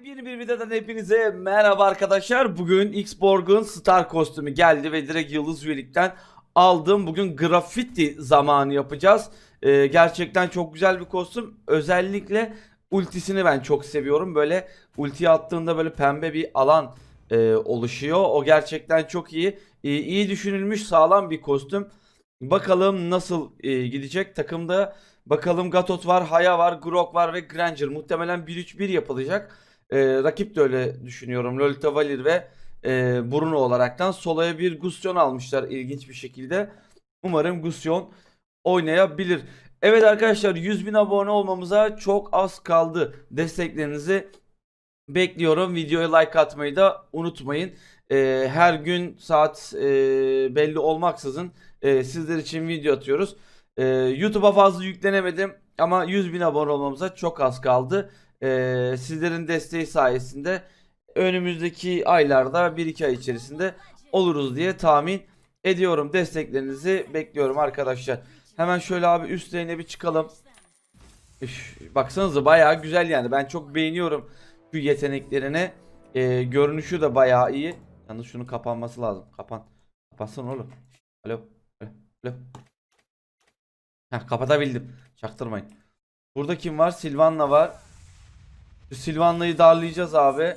Yepyeni bir videodan hepinize merhaba arkadaşlar. Bugün X-Borg'un Star kostümü geldi ve direkt Yıldız Üyelik'ten aldım. Bugün graffiti zamanı yapacağız. Ee, gerçekten çok güzel bir kostüm. Özellikle ultisini ben çok seviyorum. Böyle ultiyi attığında böyle pembe bir alan e, oluşuyor. O gerçekten çok iyi. E, iyi düşünülmüş sağlam bir kostüm. Bakalım nasıl e, gidecek. Takımda bakalım Gatot var, Haya var, Grok var ve Granger. Muhtemelen 1-3-1 yapılacak. E, rakip de öyle düşünüyorum. Lolita Valir ve e, Bruno olaraktan. Solaya bir Gusyon almışlar ilginç bir şekilde. Umarım Gusyon oynayabilir. Evet arkadaşlar 100 bin abone olmamıza çok az kaldı. Desteklerinizi bekliyorum. Videoya like atmayı da unutmayın. Ee, her gün saat e, belli olmaksızın e, sizler için video atıyoruz. Ee, YouTube'a fazla yüklenemedim ama 100 bin abone olmamıza çok az kaldı. Ee, sizlerin desteği sayesinde önümüzdeki aylarda 1-2 ay içerisinde oluruz diye tahmin ediyorum. Desteklerinizi bekliyorum arkadaşlar. Hemen şöyle abi üst lane'e bir çıkalım. Üf, baksanıza bayağı güzel yani. Ben çok beğeniyorum şu yeteneklerini. Ee, görünüşü de bayağı iyi. Yalnız şunun kapanması lazım. Kapan. Kapatsın oğlum. Alo. Alo. Alo. Heh, kapatabildim. Çaktırmayın. Burada kim var? Silvanla var. Silvanla'yı darlayacağız abi.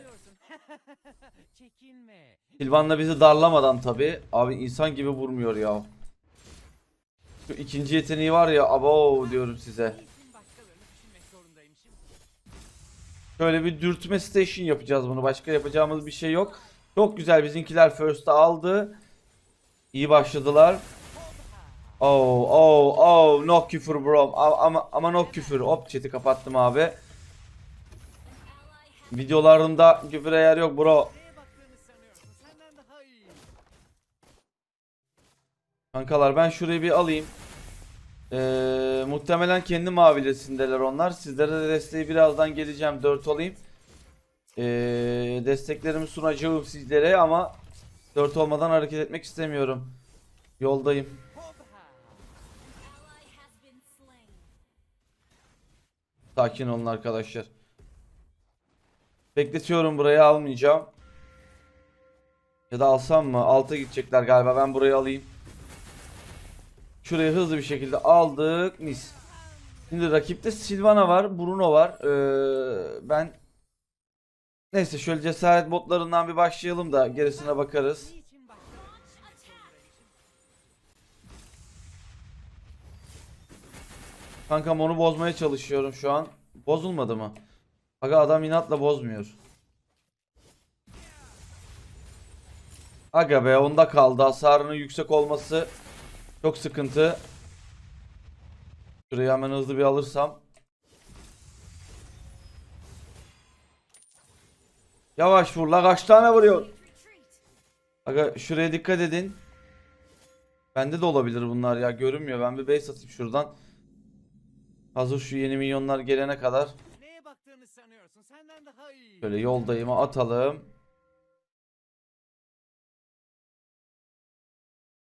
Silvanla bizi darlamadan tabi. Abi insan gibi vurmuyor ya. Şu ikinci yeteneği var ya abo diyorum size. Şöyle bir dürtme station yapacağız bunu. Başka yapacağımız bir şey yok. Çok güzel bizimkiler first'ı aldı. İyi başladılar. Oh oh oh no küfür bro. Ama ama no küfür. Hop chat'i kapattım abi. Videolarımda küfüre yer yok bro. Kankalar ben şurayı bir alayım. Ee, muhtemelen kendi mavilesindeler onlar. Sizlere de desteği birazdan geleceğim. 4 olayım. Ee, desteklerimi sunacağım sizlere ama 4 olmadan hareket etmek istemiyorum. Yoldayım. Sakin olun arkadaşlar. Bekletiyorum burayı almayacağım. Ya da alsam mı? Alta gidecekler galiba. Ben burayı alayım. Şurayı hızlı bir şekilde aldık. Mis. Şimdi rakipte Silvana var. Bruno var. Ee, ben Neyse şöyle cesaret botlarından bir başlayalım da gerisine bakarız. Kankam onu bozmaya çalışıyorum şu an. Bozulmadı mı? Aga adam inatla bozmuyor. Aga be onda kaldı. Hasarının yüksek olması çok sıkıntı. Şurayı hemen hızlı bir alırsam. Yavaş vur la kaç tane vuruyor? Aga şuraya dikkat edin. Bende de olabilir bunlar ya görünmüyor. Ben bir base atayım şuradan. Hazır şu yeni milyonlar gelene kadar. Neye baktığını sanıyorsun? Senden daha iyi. Şöyle yoldayıma atalım.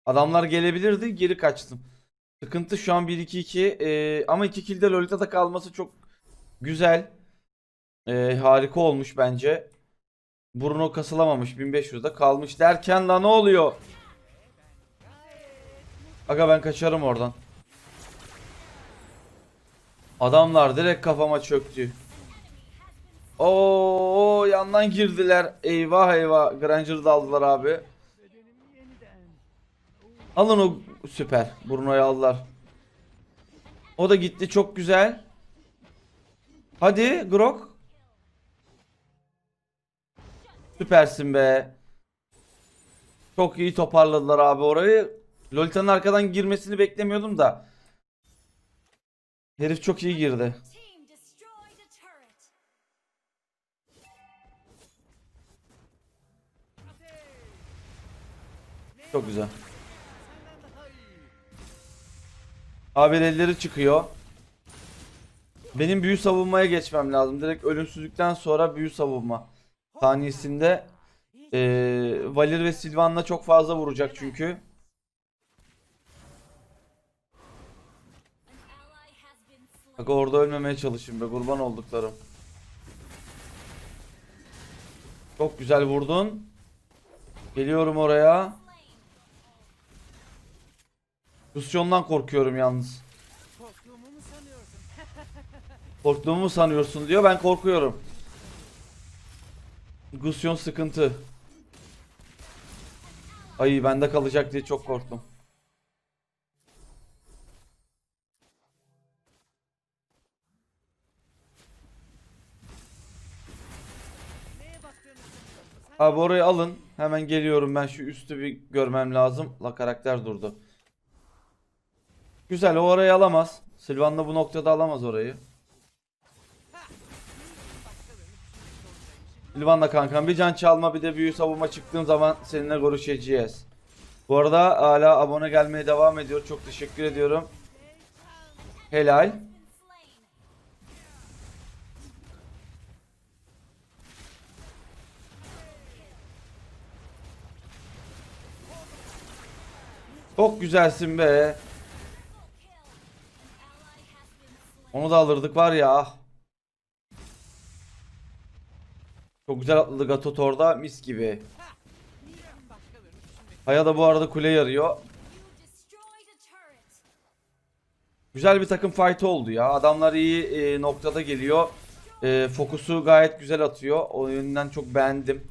Adamlar gelebilirdi geri kaçtım. Sıkıntı şu an 1-2-2 ee, ama 2 kilde Lolita'da kalması çok güzel. Ee, harika olmuş bence. Bruno kasılamamış 1500'de kalmış derken la ne oluyor? Aga ben kaçarım oradan. Adamlar direkt kafama çöktü. Oo yandan girdiler. Eyvah eyvah. Granger'ı da aldılar abi. Alın o süper. Bruno'yu aldılar. O da gitti çok güzel. Hadi Grok. Süpersin be. Çok iyi toparladılar abi orayı. Lolita'nın arkadan girmesini beklemiyordum da. Herif çok iyi girdi. Çok güzel. Elleri çıkıyor. Benim büyü savunmaya geçmem lazım. Direkt ölümsüzlükten sonra büyü savunma. Saniyesinde eee Valir ve Silvan'la çok fazla vuracak çünkü. Bak orada ölmemeye çalışın be kurban olduklarım. Çok güzel vurdun. Geliyorum oraya. Lusion'dan korkuyorum yalnız. Korktuğumu mu sanıyorsun? Korktuğumu mu sanıyorsun diyor. Ben korkuyorum. Gusyon sıkıntı. Ay bende kalacak diye çok korktum. Abi orayı alın. Hemen geliyorum ben şu üstü bir görmem lazım. La karakter durdu. Güzel o orayı alamaz. Sylvan da bu noktada alamaz orayı. Sylvan da kankam bir can çalma bir de büyü savunma çıktığım zaman seninle görüşeceğiz. Bu arada hala abone gelmeye devam ediyor. Çok teşekkür ediyorum. Helal. Çok güzelsin be. Onu da alırdık var ya. Çok güzel atladı Gatot orada mis gibi. Haya da bu arada kule yarıyor. Güzel bir takım fight oldu ya. Adamlar iyi e, noktada geliyor. E, fokusu gayet güzel atıyor. O yönden çok beğendim.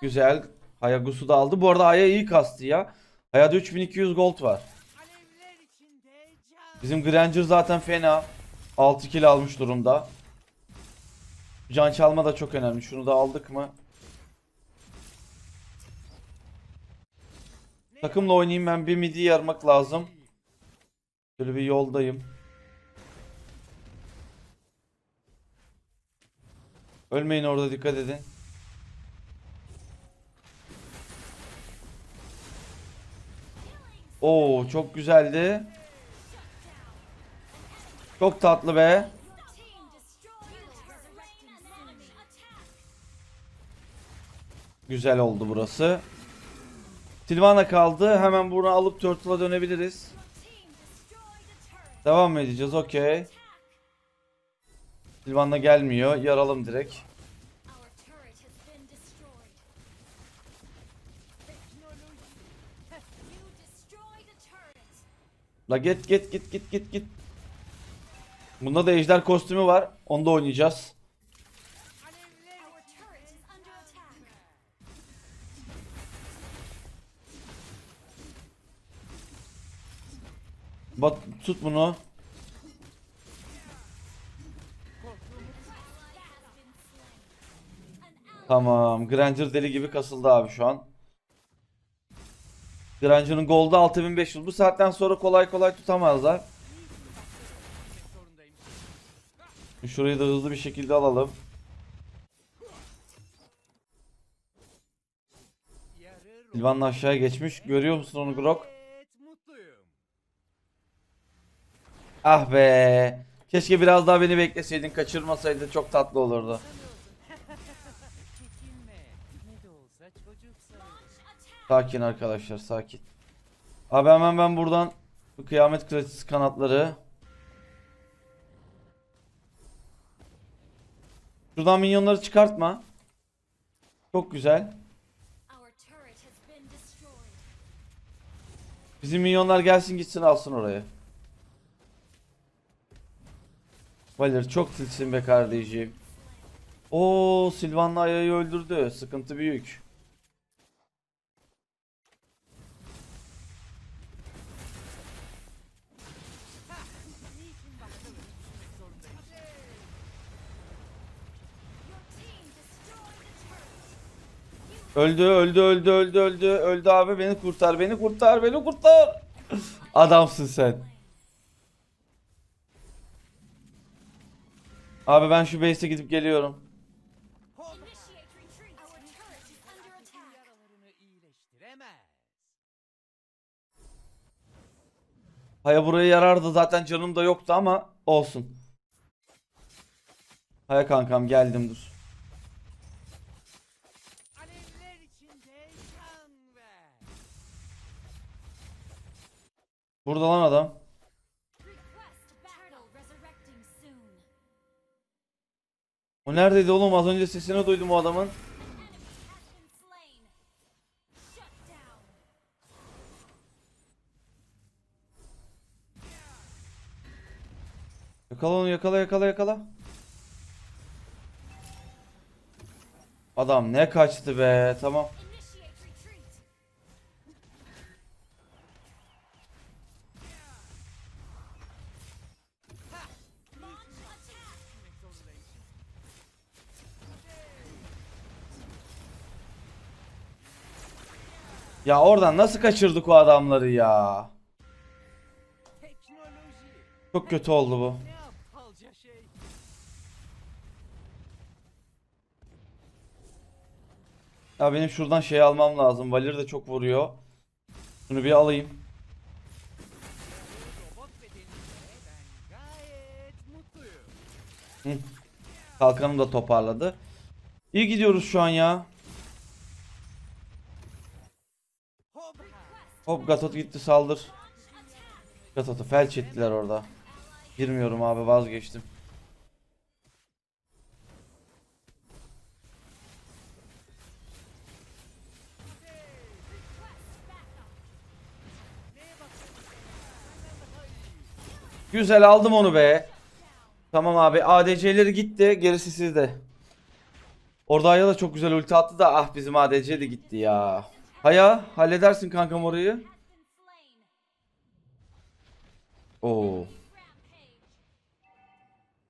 Güzel. Hayagusu da aldı. Bu arada Haya iyi kastı ya. Haya'da 3200 gold var. Bizim Granger zaten fena. 6 kill almış durumda. Can çalma da çok önemli. Şunu da aldık mı? Takımla oynayayım ben bir midi yarmak lazım. Böyle bir yoldayım. Ölmeyin orada dikkat edin. Oo çok güzeldi. Çok tatlı be. Güzel oldu burası. Silvana kaldı. Hemen bunu alıp Turtle'a dönebiliriz. Devam mı edeceğiz? Okey. Silvana gelmiyor. Yaralım direkt. La git git git git git git. Bunda da ejder kostümü var. Onu da oynayacağız. Bak tut bunu. Tamam. Granger deli gibi kasıldı abi şu an. Granger'ın goldu 6500. Bu saatten sonra kolay kolay tutamazlar. Şurayı da hızlı bir şekilde alalım. Yarı Silvan'ın aşağıya geçmiş. Görüyor musun onu Grok? Ah be. Keşke biraz daha beni bekleseydin. Kaçırmasaydın çok tatlı olurdu. Sakin arkadaşlar sakin. Abi hemen ben buradan bu kıyamet kraliçesi kanatları. Şuradan minyonları çıkartma. Çok güzel. Bizim minyonlar gelsin gitsin alsın oraya. Valir çok tilsin be kardeşim. Oo Silvan'la Aya'yı öldürdü. Sıkıntı büyük. Öldü öldü öldü öldü öldü öldü abi beni kurtar beni kurtar beni kurtar. Adamsın sen. Abi ben şu base'e gidip geliyorum. Haya buraya yarardı zaten canım da yoktu ama olsun. Haya kankam geldim dur. Burada lan adam. O neredeydi oğlum? Az önce sesini duydum o adamın. Yakala onu yakala yakala yakala. Adam ne kaçtı be. Tamam. Ya oradan nasıl kaçırdık o adamları ya? Çok kötü oldu bu. Ya benim şuradan şey almam lazım. Valir de çok vuruyor. Şunu bir alayım. Hı. Kalkanım da toparladı. İyi gidiyoruz şu an ya. Hoppa. Hop Gatot gitti saldır. Gatot'u felç ettiler orada. Girmiyorum abi vazgeçtim. Güzel aldım onu be. Tamam abi ADC'leri gitti gerisi sizde. Orada Aya da çok güzel ulti attı da ah bizim ADC de gitti ya. Haya halledersin kankam orayı. Oo.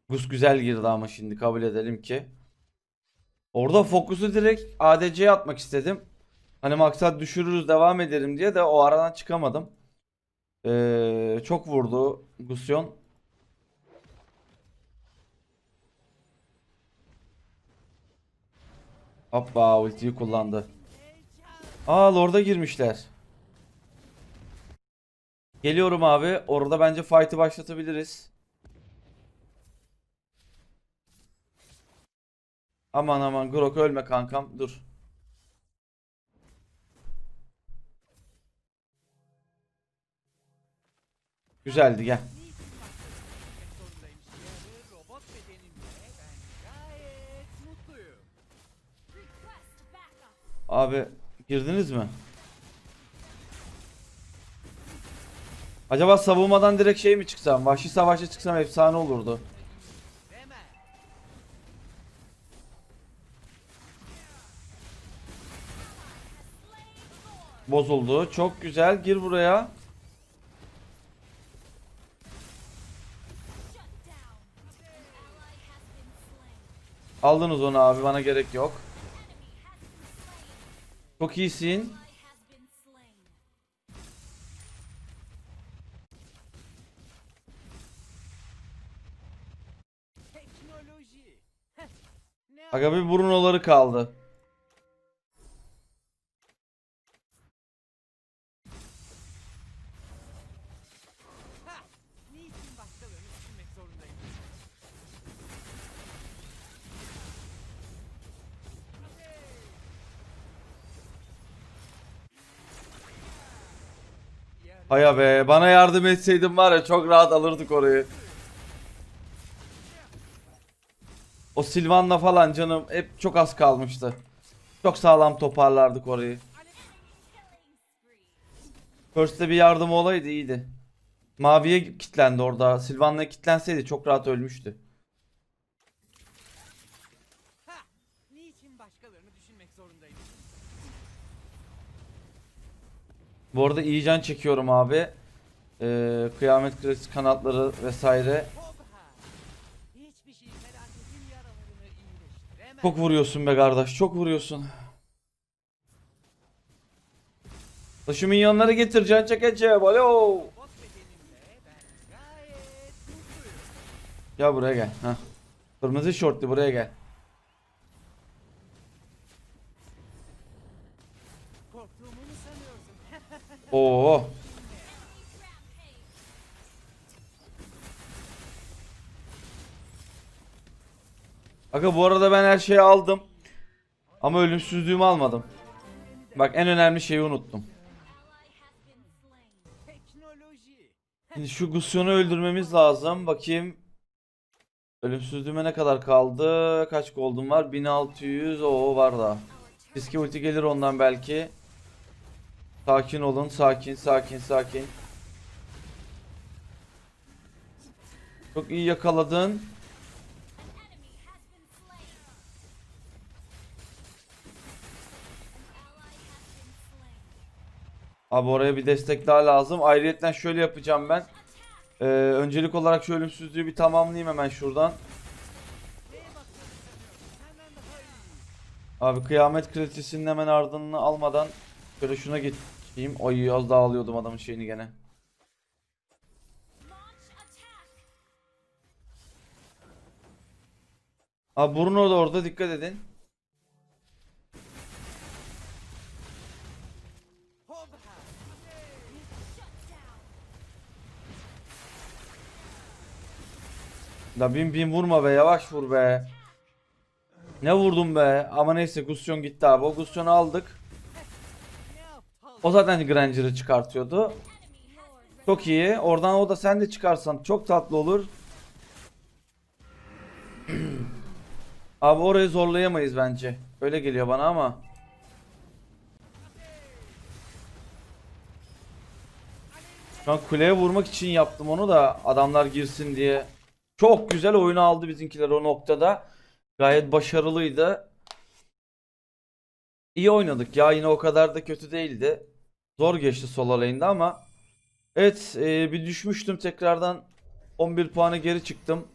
Gus güzel girdi ama şimdi kabul edelim ki. Orada fokusu direkt ADC'ye atmak istedim. Hani maksat düşürürüz devam ederim diye de o aradan çıkamadım. Ee, çok vurdu Gusyon. Hoppa ultiyi kullandı. Aa Lord'a girmişler. Geliyorum abi. Orada bence fight'ı başlatabiliriz. Aman aman Grok ölme kankam. Dur. Güzeldi gel. Abi girdiniz mi? Acaba savunmadan direkt şey mi çıksam? Vahşi savaşa çıksam efsane olurdu. Bozuldu. Çok güzel. Gir buraya. Aldınız onu abi. Bana gerek yok. Çok iyisin. Aga bir Bruno'ları kaldı. Haya be. Bana yardım etseydin var ya çok rahat alırdık orayı. O Silvan'la falan canım hep çok az kalmıştı. Çok sağlam toparlardık orayı. First'te bir yardım olaydı iyiydi. Maviye kilitlendi orada. Silvan'la kilitlenseydi çok rahat ölmüştü. Bu arada iyi can çekiyorum abi. Ee, kıyamet kraliçesi kanatları vesaire. Çok vuruyorsun be kardeş. Çok vuruyorsun. Şu minyonları getir can çekeceğim. Alo. Gel buraya gel. Heh. Kırmızı şortlu buraya gel. Korktuğumu mu sanıyorsun? Oo. Aga bu arada ben her şeyi aldım. Ama ölümsüzlüğümü almadım. Bak en önemli şeyi unuttum. Şimdi şu Gusion'u öldürmemiz lazım. Bakayım. Ölümsüzlüğüme ne kadar kaldı? Kaç gold'um var? 1600. O var da. Riski ulti gelir ondan belki. Sakin olun. Sakin, sakin, sakin. Çok iyi yakaladın. Abi oraya bir destek daha lazım. Ayrıyeten şöyle yapacağım ben. Ee, öncelik olarak şu ölümsüzlüğü bir tamamlayayım hemen şuradan. Abi kıyamet kraliçesinin hemen ardını almadan şöyle şuna geçeyim. Oy az daha alıyordum adamın şeyini gene. Abi Bruno da orada dikkat edin. La bin bin vurma be yavaş vur be. Ne vurdum be. Ama neyse Gusyon gitti abi. O Gusyon'u aldık. O zaten Granger'ı çıkartıyordu. Çok iyi. Oradan o da sen de çıkarsan çok tatlı olur. Abi orayı zorlayamayız bence. Öyle geliyor bana ama. Şu an kuleye vurmak için yaptım onu da adamlar girsin diye. Çok güzel oyunu aldı bizimkiler o noktada. Gayet başarılıydı. İyi oynadık ya yine o kadar da kötü değildi. Zor geçti solo lane'de ama Evet e, bir düşmüştüm tekrardan 11 puanı geri çıktım.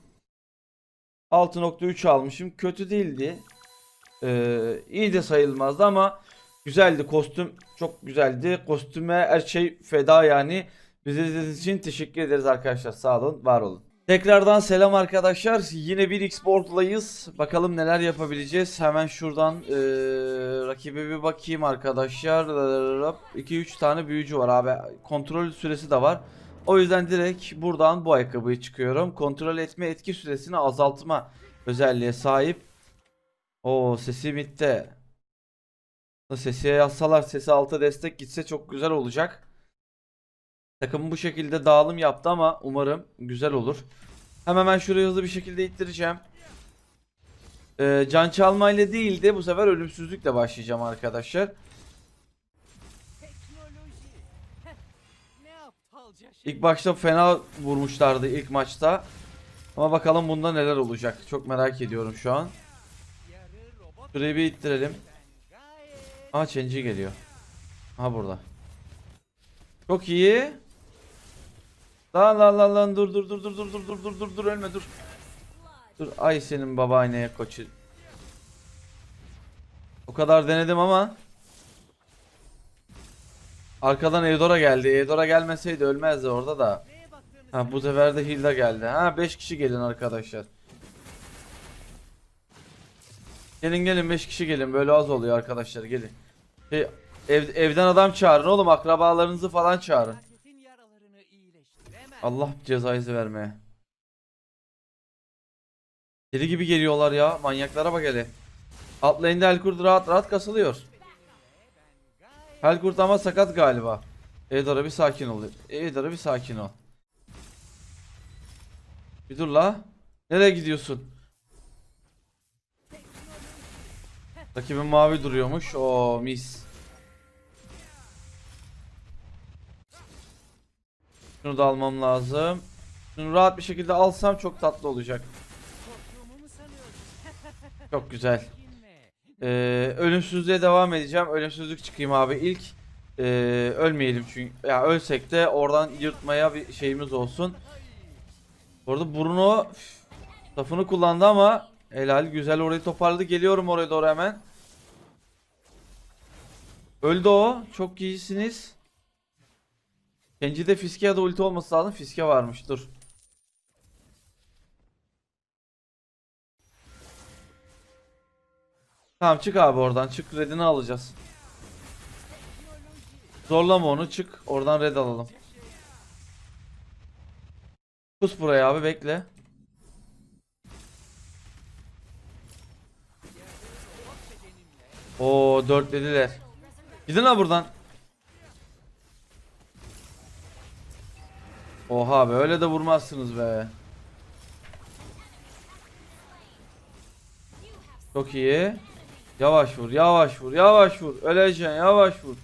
6.3 almışım. Kötü değildi. Ee, iyi de sayılmazdı ama güzeldi. Kostüm çok güzeldi. Kostüme her şey feda yani. Bizi izlediğiniz için teşekkür ederiz arkadaşlar. Sağ olun, var olun. Tekrardan selam arkadaşlar. Yine bir Xboard'layız. Bakalım neler yapabileceğiz. Hemen şuradan eee rakibe bir bakayım arkadaşlar. 2-3 tane büyücü var abi. Kontrol süresi de var. O yüzden direkt buradan bu ayakkabıyı çıkıyorum. Kontrol etme etki süresini azaltma özelliğe sahip. O sesi bitti. Sesi yazsalar sesi alta destek gitse çok güzel olacak. Takım bu şekilde dağılım yaptı ama umarım güzel olur. Hemen ben şurayı hızlı bir şekilde ittireceğim. Ee, can çalmayla değil de bu sefer ölümsüzlükle başlayacağım arkadaşlar. İlk başta fena vurmuşlardı ilk maçta. Ama bakalım bunda neler olacak. Çok merak ediyorum şu an. Şurayı bir ittirelim. Aha Chenji geliyor. Aha burada. Çok iyi. Lan lan lan lan dur dur dur dur dur dur dur dur dur dur ölme dur. Dur ay senin babaanneye koçu. O kadar denedim ama Arkadan Eudora geldi. Eudora gelmeseydi ölmezdi orada da. Ha bu sefer de Hilda geldi. Ha 5 kişi gelin arkadaşlar. Gelin gelin 5 kişi gelin. Böyle az oluyor arkadaşlar gelin. Şey, ev, evden adam çağırın oğlum akrabalarınızı falan çağırın. Allah cezayı vermeye. Deli gibi geliyorlar ya. Manyaklara bak hele. Lane'de Helkurt rahat rahat kasılıyor. Helkurt ama sakat galiba. Eidora bir sakin ol. Eidora bir sakin ol. Bir dur la. Nereye gidiyorsun? Rakibin mavi duruyormuş. O mis. Şunu da almam lazım. Şunu rahat bir şekilde alsam çok tatlı olacak. Çok güzel. Ee, ölümsüzlüğe devam edeceğim. Ölümsüzlük çıkayım abi. İlk ee, ölmeyelim çünkü. Ya ölsek de oradan yırtmaya bir şeyimiz olsun. Bu arada Bruno üf, lafını kullandı ama helal güzel orayı toparladı. Geliyorum oraya doğru hemen. Öldü o. Çok iyisiniz. Kenji'de Fiske ya da ulti olması lazım. Fiske varmış. Dur. Tamam çık abi oradan. Çık redini alacağız. Zorlama onu çık. Oradan red alalım. Pus buraya abi bekle. Oo dörtlediler. Gidin la buradan. Oha be öyle de vurmazsınız be. Çok iyi. Yavaş vur, yavaş vur, yavaş vur. Öleceksin, yavaş vur.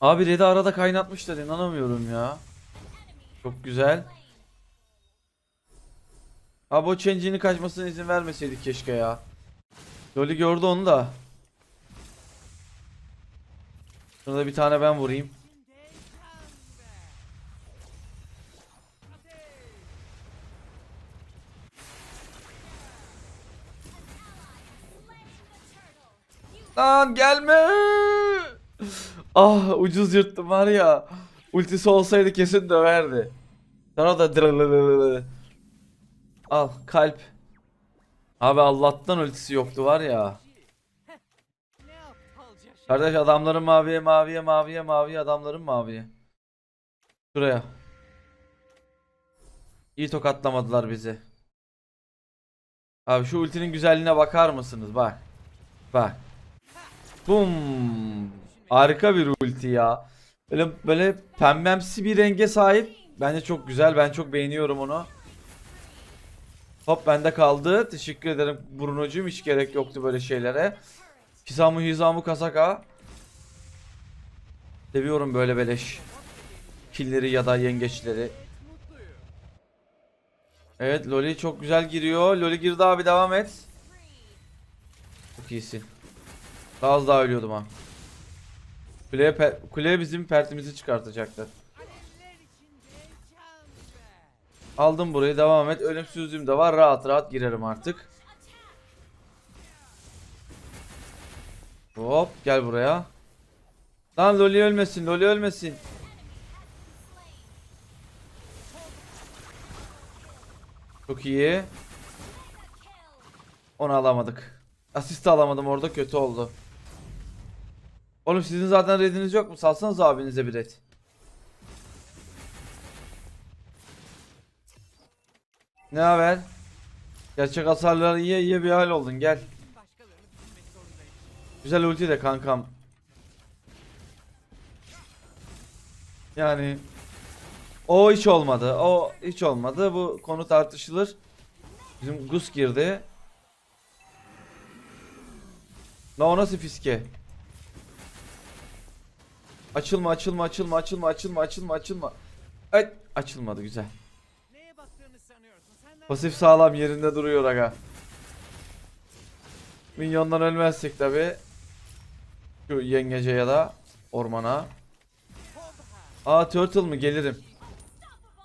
Abi Red'i arada kaynatmışlar inanamıyorum ya. Çok güzel. Abi o change'ini kaçmasına izin vermeseydik keşke ya. Loli gördü onu da. Şurada bir tane ben vurayım. Lan gelme. Ah ucuz yırttım var ya. Ultisi olsaydı kesin döverdi. Sana da drılılılılılı. Al kalp. Abi Allah'tan ultisi yoktu var ya. Kardeş adamların maviye maviye maviye maviye adamların maviye. Şuraya. İyi tokatlamadılar bizi. Abi şu ultinin güzelliğine bakar mısınız? Bak. Bak. Bum. Harika bir ulti ya. Böyle böyle pembemsi bir renge sahip. Bence çok güzel. Ben çok beğeniyorum onu. Hop bende kaldı. Teşekkür ederim Bruno'cum. Hiç gerek yoktu böyle şeylere. Hizamu Hizamu Kasaka. Seviyorum böyle beleş. Killeri ya da yengeçleri. Evet Loli çok güzel giriyor. Loli girdi abi devam et. Çok iyisin. Daha az daha ölüyordum ha. Kuleye, kuleye bizim pertimizi çıkartacaklar. Aldım burayı devam et. Ölümsüzlüğüm de var. Rahat rahat girerim artık. Hop gel buraya. Lan Loli ölmesin. Loli ölmesin. Çok iyi. Onu alamadık. Asist alamadım orada kötü oldu. Oğlum sizin zaten rediniz yok mu? Salsanız abinize bir red. Ne haber? Gerçek hasarları yiye yiye bir hal oldun gel. Güzel ulti de kankam. Yani o hiç olmadı. O hiç olmadı. Bu konu tartışılır. Bizim Gus girdi. La o nasıl fiske? Açılma açılma açılma açılma açılma açılma açılma. Evet açılmadı güzel. Pasif sağlam yerinde duruyor aga. Minyondan ölmezsek tabi. Şu yengece ya da ormana. Aa turtle mı gelirim.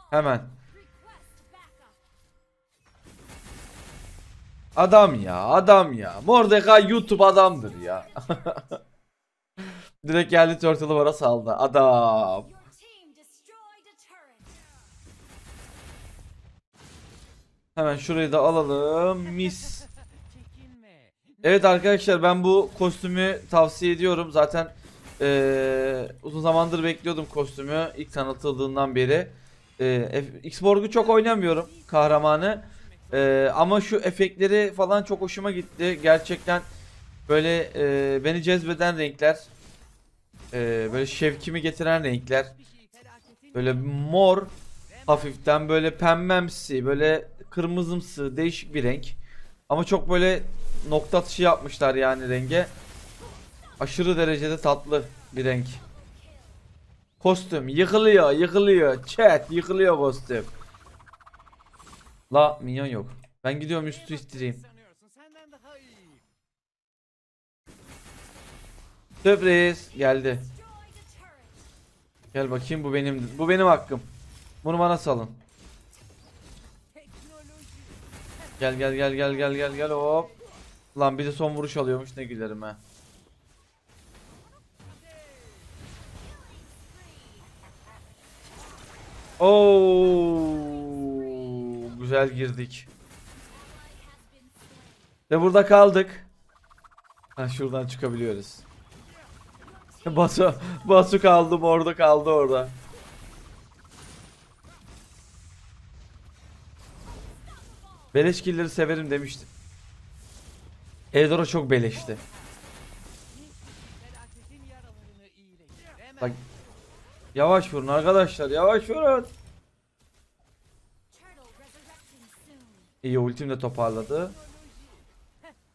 Hemen. Adam ya adam ya. Mordecai YouTube adamdır ya. Direkt geldi turtle'ı bana saldı. Adam. Hemen şurayı da alalım. Mis. Evet arkadaşlar ben bu kostümü tavsiye ediyorum. Zaten eee, uzun zamandır bekliyordum kostümü ilk tanıtıldığından beri. F- X-Borg'u çok oynamıyorum kahramanı. Eee, ama şu efektleri falan çok hoşuma gitti. Gerçekten böyle eee, beni cezbeden renkler. Eee, böyle şevkimi getiren renkler. Böyle mor hafiften böyle pembemsi böyle kırmızımsı değişik bir renk. Ama çok böyle nokta atışı yapmışlar yani renge. Aşırı derecede tatlı bir renk. Kostüm yıkılıyor yıkılıyor chat yıkılıyor kostüm. La minyon yok. Ben gidiyorum üstü istireyim. sanıyorsun. Senden daha iyi. Sürpriz geldi. Gel bakayım bu benim bu benim hakkım. Bunu bana salın. Gel gel gel gel gel gel gel hop. Lan bir de son vuruş alıyormuş ne gülerim ha. Oo, güzel girdik. Ve burada kaldık. Ha şuradan çıkabiliyoruz. Basu, Basu kaldım orada kaldı orada. Beleş killleri severim demiştim. Eldora çok beleşti. Bak yavaş vurun arkadaşlar yavaş vurun. İyi ultim de toparladı.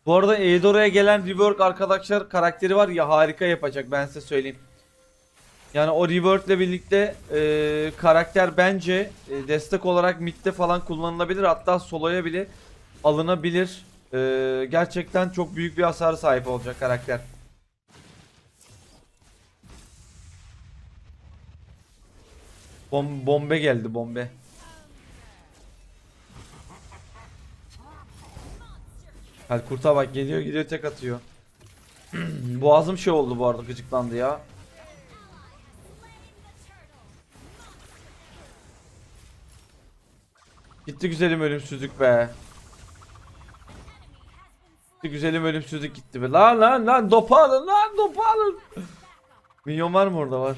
Bu arada Eidora'ya gelen rework arkadaşlar karakteri var ya harika yapacak ben size söyleyeyim. Yani o rework ile birlikte e, karakter bence e, destek olarak midde falan kullanılabilir. Hatta soloya bile alınabilir. E, gerçekten çok büyük bir hasar sahip olacak karakter. Bom bombe geldi bombe. Hal kurta bak geliyor gidiyor tek atıyor. Boğazım şey oldu bu arada gıcıklandı ya. Gitti güzelim ölümsüzlük be. Gitti güzelim ölümsüzlük gitti be. Lan lan lan dopa alın lan dopa alın. Minyon var mı orada var?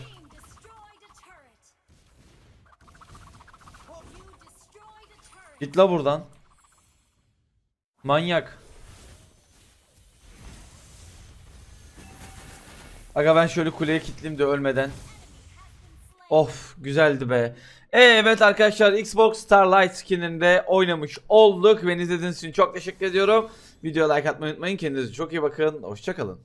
Git la buradan. Manyak. Aga ben şöyle kuleye kilitleyeyim de ölmeden. Of güzeldi be. Evet arkadaşlar Xbox Starlight skininde oynamış olduk. Beni izlediğiniz için çok teşekkür ediyorum. Videoya like atmayı unutmayın. Kendinize çok iyi bakın. Hoşçakalın.